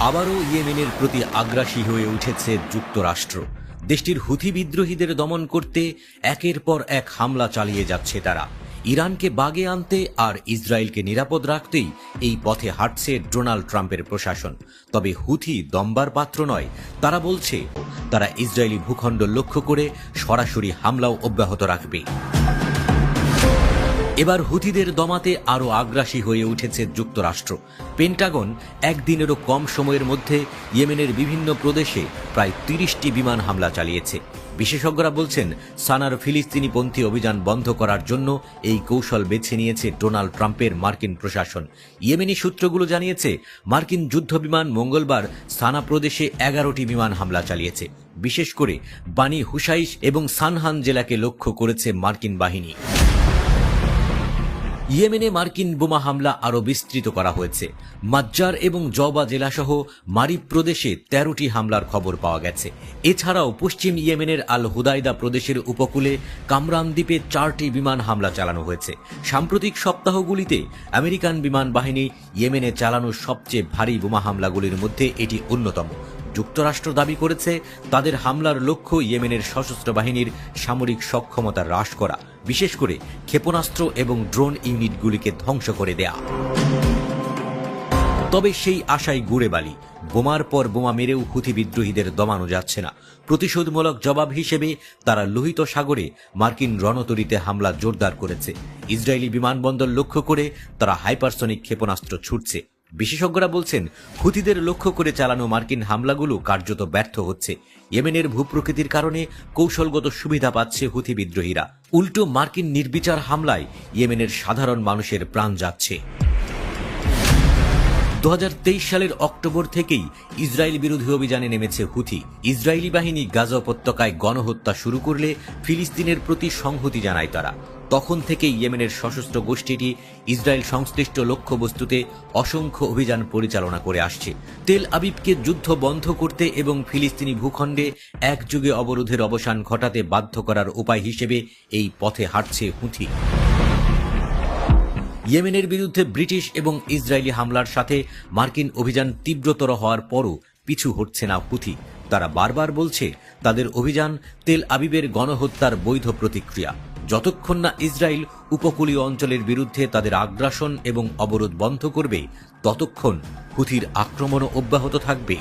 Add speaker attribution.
Speaker 1: আবারও ইয়েমেনের প্রতি আগ্রাসী হয়ে উঠেছে যুক্তরাষ্ট্র। দেশটির হুথি বিদ্রোহীদের দমন করতে একের পর এক হামলা চালিয়ে যাচ্ছে তারা। ইরানকে বাগে আনতে আর ইসরায়েলকে নিরাপদ রাখতেই এই পথে হাঁটছে ডোনাল্ড ট্রাম্পের প্রশাসন। তবে হুথি দম্বার পাত্র নয়, তারা বলছে, তারা ইসরায়েলি ভূখণ্ড লক্ষ্য করে সরাসরি হামলাও অব্যাহত রাখবে। এবার হুথিদের দমাতে আরও আগ্রাসী হয়ে উঠেছে যুক্তরাষ্ট্র। পেন্টাগন একদিনেরও কম সময়ের মধ্যে ইয়েমেনের বিভিন্ন প্রদেশে প্রায় তিরিশটি বিমান হামলা চালিয়েছে। বিশেষজ্ঞরা বলছেন, সানার ফিলিস্তিনিপন্থী অভিযান বন্ধ করার জন্য এই কৌশল বেছে নিয়েছে ডোনাল্ড ট্রাম্পের মার্কিন প্রশাসন। ইয়েমেনি সূত্রগুলো জানিয়েছে, মার্কিন যুদ্ধবিমান মঙ্গলবার সানা প্রদেশে এগারোটি বিমান হামলা চালিয়েছে। বিশেষ করে বানি হুসাইশ এবং সানহান জেলাকে লক্ষ্য করেছে মার্কিন বাহিনী। ইয়েমেনে মার্কিন বোমা হামলা আরও বিস্তৃত করা হয়েছে। মাজ্জার এবং জবা জেলাসহ মারিব প্রদেশে তেরোটি হামলার খবর পাওয়া গেছে। এছাড়াও পশ্চিম ইয়েমেনের আল হুদাইদা প্রদেশের উপকূলে কামরান দ্বীপে চারটি বিমান হামলা চালানো হয়েছে। সাম্প্রতিক সপ্তাহগুলিতে আমেরিকান বিমান বাহিনী ইয়েমেনে চালানো সবচেয়ে ভারী বোমা হামলাগুলির মধ্যে এটি অন্যতম। যুক্তরাষ্ট্র দাবি করেছে তাদের হামলার লক্ষ্য ইয়েমেনের সশস্ত্র বাহিনীর সামরিক সক্ষমতা হ্রাস করা, বিশেষ করে ক্ষেপণাস্ত্র এবং ড্রোন ইউনিটগুলিকে ধ্বংস করে দেয়া। তবে সেই আশাই গুড়ে বালি, বোমার পর বোমা মেরেও হুথি বিদ্রোহীদের দমানো যাচ্ছে না। প্রতিশোধমূলক জবাব হিসেবে তারা লোহিত সাগরে মার্কিন রণতরীতে হামলা জোরদার করেছে। ইসরায়েলি বিমানবন্দর লক্ষ্য করে তারা হাইপারসনিক ক্ষেপণাস্ত্র ছুটছে। বিশেষজ্ঞরা বলছেন হুতিদের লক্ষ্য করে চালানো মার্কিন হামলাগুলো কার্যত ব্যর্থ হচ্ছে। ইয়েমেনের ভূপ্রকৃতির কারণে কৌশলগত সুবিধা পাচ্ছে হুথি বিদ্রোহীরা। উল্টো মার্কিন নির্বিচার হামলায় ইয়েমেনের সাধারণ মানুষের প্রাণ যাচ্ছে। দু হাজার তেইশ সালের অক্টোবর থেকেই ইসরায়েল বিরোধী অভিযানে নেমেছে হুথি। ইসরায়েলি বাহিনী গাজা উপত্যকায় গণহত্যা শুরু করলে ফিলিস্তিনের প্রতি সংহতি জানায় তারা। তখন থেকে ইয়েমেনের সশস্ত্র গোষ্ঠীটি ইসরায়েল সংশ্লিষ্ট লক্ষ্যবস্তুতে অসংখ্য অভিযান পরিচালনা করে আসছে। তেল আবিবকে যুদ্ধ বন্ধ করতে এবং ফিলিস্তিনি ভূখণ্ডে একযুগে অবরোধের অবসান ঘটাতে বাধ্য করার উপায় হিসেবে এই পথে হাঁটছে হুথি। ইয়েমেনের বিরুদ্ধে ব্রিটিশ এবং ইসরায়েলি হামলার সাথে মার্কিন অভিযান তীব্রতর হওয়ার পরও পিছু হটছে না হুথি। তারা বারবার বলছে, তাদের অভিযান তেল আবিবের গণহত্যার বৈধ প্রতিক্রিয়া। যতক্ষণ না ইসরায়েল উপকূলীয় অঞ্চলের বিরুদ্ধে তাদের আগ্রাসন এবং অবরোধ বন্ধ করবে, ততক্ষণ হুথির আক্রমণও অব্যাহত থাকবে।